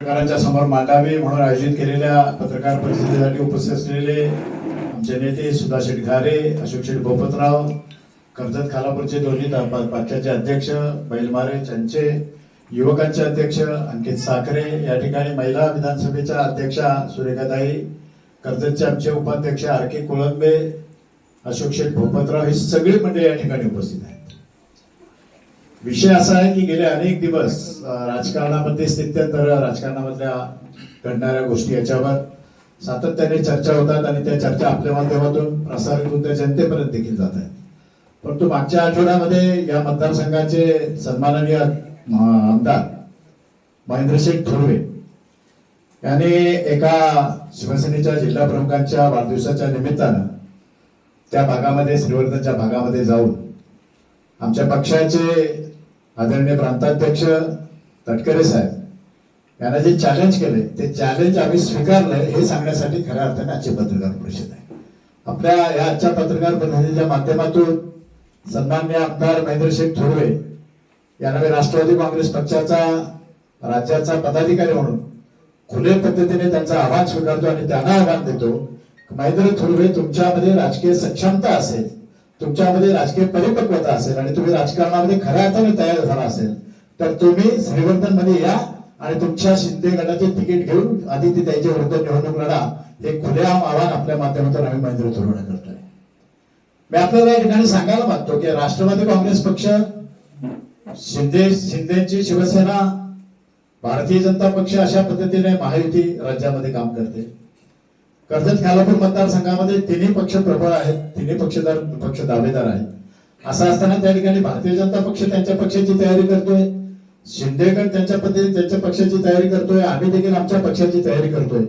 पत्रकारांच्या समोर मांडावे म्हणून आयोजित केलेल्या पत्रकार परिषदेसाठी उपस्थित असलेले आमचे नेते सुधा शेटघारे अशोक शेठ बोपतराव कर्जत खालापूरचे दोन्ही ता- पक्षाचे अध्यक्ष बैलमारे चंचे युवकांचे अध्यक्ष अंकित साखरे या ठिकाणी महिला विधानसभेच्या अध्यक्षा सुरेखाताई कर्जतचे आमचे उपाध्यक्ष आर के कोळंबे अशोक शेठ भोपतराव ही सगळी मंडळी या ठिकाणी उपस्थित आहेत. विषय असा आहे की गेले अनेक दिवस राजकारणामध्ये स्थित्यंतर राजकारणामधल्या घडणाऱ्या गोष्टी याच्यावर सातत्याने चर्चा होतात आणि त्या चर्चा आपल्या माध्यमातून प्रसारित होऊन त्या जनतेपर्यंत देखील जात आहेत. परंतु मागच्या आठवड्यामध्ये या मतदारसंघाचे सन्माननीय आमदार महेंद्रशेठ थोरवे यांनी एका शिवसेनेच्या जिल्हा प्रमुखांच्या वाढदिवसाच्या निमित्तानं त्या भागामध्ये श्रीवर्धनच्या भागामध्ये जाऊन आमच्या पक्षाचे आदरणीय प्रांताध्यक्ष तटकरे साहेब यांना जे चॅलेंज केले ते चॅलेंज आम्ही स्वीकारलंय हे सांगण्यासाठी खऱ्या अर्थाने आजची पत्रकार परिषद आहे. आपल्या या आजच्या पत्रकार परिषदेच्या माध्यमातून सन्मान्य आमदार महेंद्रशेठ थोरवे यांना मी राष्ट्रवादी काँग्रेस पक्षाचा राज्याचा पदाधिकारी म्हणून खुले पद्धतीने त्यांचा आव्हान स्वीकारतो आणि त्यांना आव्हान देतो महेंद्र थोरवे तुमच्यामध्ये राजकीय सक्षमता असेल तुमच्यामध्ये राजकीय परिपक्वता असेल आणि तुम्ही राजकारणामध्ये खऱ्या अर्थाने तयार झाला असेल तर तुम्ही श्रीवर्धनमध्ये या आणि तुमच्या शिंदे गटाचे तिकीट घेऊन आधी ते त्यांच्या विरुद्ध निवडणूक लढा हे खुलेआम आव्हान आपल्या माध्यमातून आम्ही महेंद्र थोरवे करतोय. मी आपल्याला या ठिकाणी सांगायला मागतो की राष्ट्रवादी काँग्रेस पक्ष शिंदे शिंदेची शिवसेना भारतीय जनता पक्ष अशा पद्धतीने महायुती राज्यामध्ये काम करते. कर्जत खालापूर मतदारसंघामध्ये तिन्ही पक्ष प्रबळ आहेत तिन्ही पक्षदार पक्ष दावेदार आहेत. असं असताना त्या ठिकाणी भारतीय जनता पक्ष त्यांच्या पक्षाची तयारी करतोय शिंदेगड त्यांच्या पद्धतीने त्यांच्या पक्षाची तयारी करतोय आम्ही देखील आमच्या पक्षाची तयारी करतोय.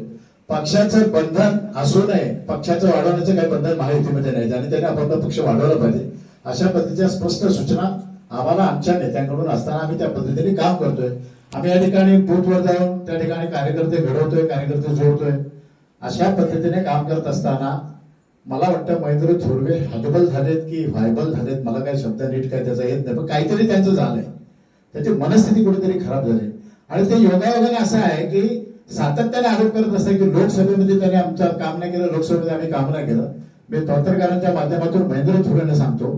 पक्षाचं बंधन असू नये पक्षाचं वाढवण्याचं काही बंधन महायुतीमध्ये नाही ज्याने त्याने आपण पक्ष वाढवला पाहिजे. अशा पद्धतीच्या स्पष्ट सूचना आम्हाला आमच्या नेत्यांकडून असताना आम्ही त्या पद्धतीने काम करतोय. आम्ही या ठिकाणी बूथवर जाऊन त्या ठिकाणी कार्यकर्ते घडवतोय कार्यकर्ते जोडतोय. अशा पद्धतीने काम करत असताना मला वाटतं महेंद्र थोरवे हतबल झालेत की व्हायबल झालेत मला काही शब्द नीट काय त्याचा येत नाही पण काहीतरी त्यांचं झालंय. त्याची मनस्थिती कुठेतरी खराब झाली. आणि ते योगायोगाने असं आहे की सातत्याने आरोप करत असतात की लोकसभेमध्ये त्यांनी आमचं काम नाही केलं लोकसभेमध्ये आम्ही काम नाही केलं. मी पत्रकारांच्या माध्यमातून महेंद्र थोरेने सांगतो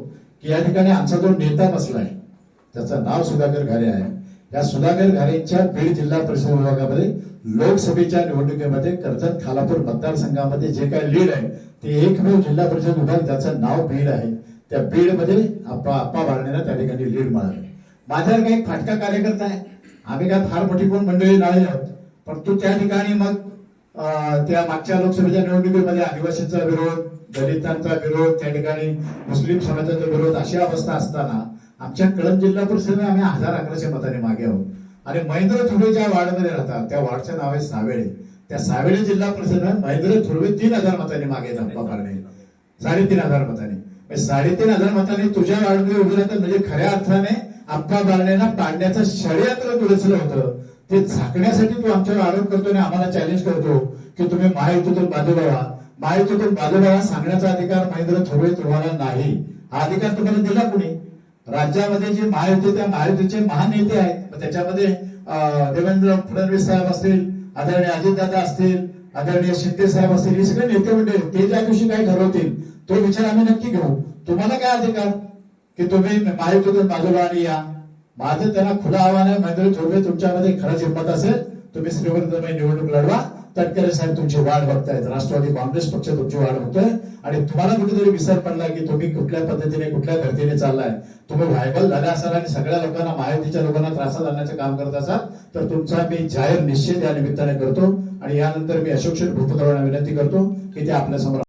की या ठिकाणी आमचा जो नेता बसलाय त्याचं नाव सुधाकर घारे आहे. या सुधाकर घारेंच्या बीड जिल्हा परिषद विभागामध्ये लोकसभेच्या निवडणुकीमध्ये कर्जत खालापूर मतदारसंघामध्ये जे काही लीड आहे ते एकमेव जिल्हा परिषद विभाग ज्याचं नाव बीड आहे त्या बीडमध्ये आप्पा आप्पा बारणेला त्या ठिकाणी लीड मिळाली. माझ्यावर काही एक फाटका कार्यकर्ता आहे. आम्ही काय फार मोठी कोण मंडळी नाही आहोत परंतु त्या ठिकाणी मग अं, त्या मागच्या लोकसभेच्या निवडणुकीमध्ये आदिवासींचा विरोध दलितांचा विरोध त्या ठिकाणी मुस्लिम समाजाचा विरोध अशी अवस्था असताना आमच्या कळंब जिल्हा परिषदेने आम्ही हजार अकराशे मताने मागे आहोत. आणि महेंद्र थोडे ज्या वार्डमध्ये राहतात त्या वार्डचं नाव आहे सावेळे. त्या सावेळे जिल्हा परिषदेने महेंद्र थुर्वे तीन हजार मतांनी मागे धप्पा काढणे साडेतीन हजार मतांनी. म्हणजे साडेतीन हजार मतांनी तुझ्या वार्डमध्ये उभे राहतात म्हणजे खऱ्या अर्थाने अप्पा बारणेला पाडण्याचं षडयंत्र तू होतं. ते झाकण्यासाठी तू आमच्यावर आरोप करतो आणि आम्हाला चॅलेंज करतो की तुम्ही महायुतीतून बाजू व्हा महायुतीतून बाजू व्हा सांगण्याचा अधिकार महेंद्र थोरवे तुम्हाला नाही. हा अधिकार तुम्हाला दिला कुणी? राज्यामध्ये जे महायुती त्या महायुतीचे महान नेते आहेत. त्याच्यामध्ये देवेंद्र फडणवीस साहेब असतील आदरणीय अजितदादा असतील आदरणीय शिंदे साहेब असतील हे सगळे नेते मंडळी ते ज्या दिवशी काय ठरवतील तो विचार आम्ही नक्की घेऊ. तुम्हाला काय अधिकार? की तुम्ही महायुतीतून बाजूला आणि या. माझं त्यांना खुलं आव्हान आहे महेंद्र थोरवे तुमच्यामध्ये खरंच हिंमत असेल तुम्ही श्रीवर्धनमध्ये निवडणूक लढवा. तटकरे साहेब तुमची वाढ बघतायत. राष्ट्रवादी काँग्रेस पक्ष तुमची वाढ बघतोय. आणि तुम्हाला कुठेतरी विसर पडला की तुम्ही कुठल्या पद्धतीने कुठल्या धर्तीने चाललाय. तुम्ही व्हायबल झाला असाल आणि सगळ्या लोकांना महायुतीच्या लोकांना त्रासात आणण्याचं काम करत असाल तर तुमचा मी जाहीर निश्चित या निमित्ताने करतो. आणि यानंतर मी अशोक शेठ भूपतरावांना विनंती करतो की ते आपल्यासमोर